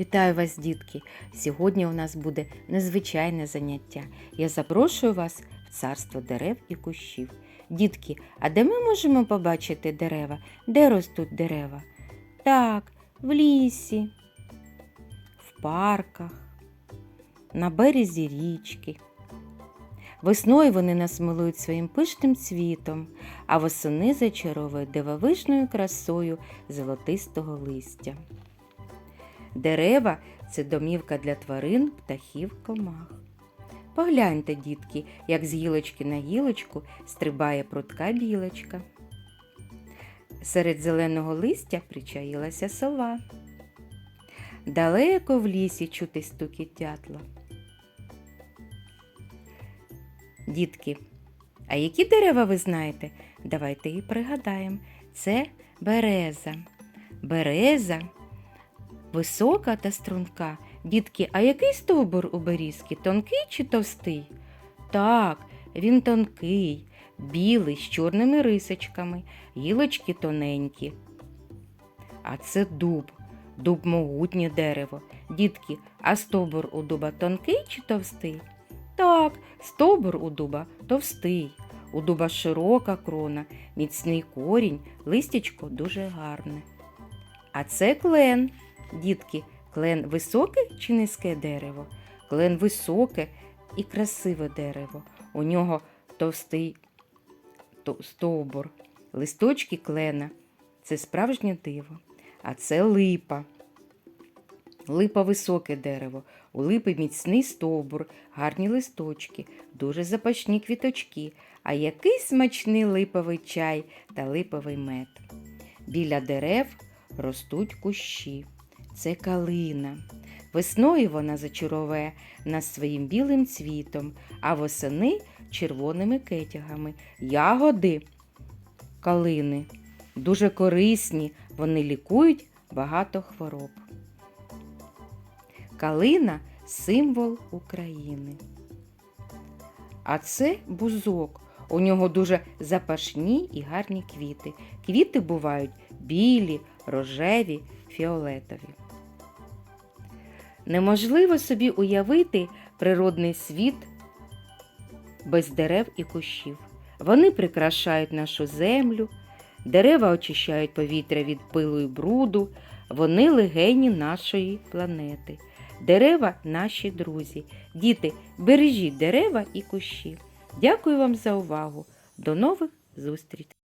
Вітаю вас, дітки! Сьогодні у нас буде незвичайне заняття. Я запрошую вас в царство дерев і кущів. Дітки, а де ми можемо побачити дерева? Де ростуть дерева? Так, в лісі, в парках, на березі річки. Весною вони нас милують своїм пишним цвітом, а восени зачаровують дивовижною красою золотистого листя. Дерева це домівка для тварин, птахів, комах. Погляньте, дітки, як з гілочки на гілочку стрибає прутка білочка. Серед зеленого листя причаїлася сова. Далеко в лісі чути стукіт дятла. Дітки, а які дерева ви знаєте? Давайте і пригадаємо. Це береза. Береза висока та струнка. Дітки, а який стовбур у берізки? Тонкий чи товстий? Так, він тонкий, білий, з чорними рисочками, гілочки тоненькі. А це дуб, дуб могутнє дерево. Дітки, а стовбур у дуба тонкий чи товстий? Так, стовбур у дуба товстий. У дуба широка крона, міцний корінь, листячко дуже гарне. А це клен. Дітки, клен високе чи низьке дерево? Клен високе і красиве дерево. У нього товстий стовбур. Листочки клена це справжнє диво. А це липа. Липа високе дерево. У липи міцний стовбур, гарні листочки, дуже запашні квіточки. А який смачний липовий чай та липовий мед. Біля дерев ростуть кущі. Це калина. Весною вона зачаровує нас своїм білим цвітом, а восени червоними кетягами. Ягоди калини дуже корисні, вони лікують багато хвороб. Калина символ України. А це бузок. У нього дуже запашні і гарні квіти. Квіти бувають білі, рожеві, фіолетові. Неможливо собі уявити природний світ без дерев і кущів. Вони прикрашають нашу землю, дерева очищають повітря від пилу і бруду, вони легені нашої планети. Дерева наші друзі. Діти, бережіть дерева і кущі. Дякую вам за увагу. До нових зустрічей!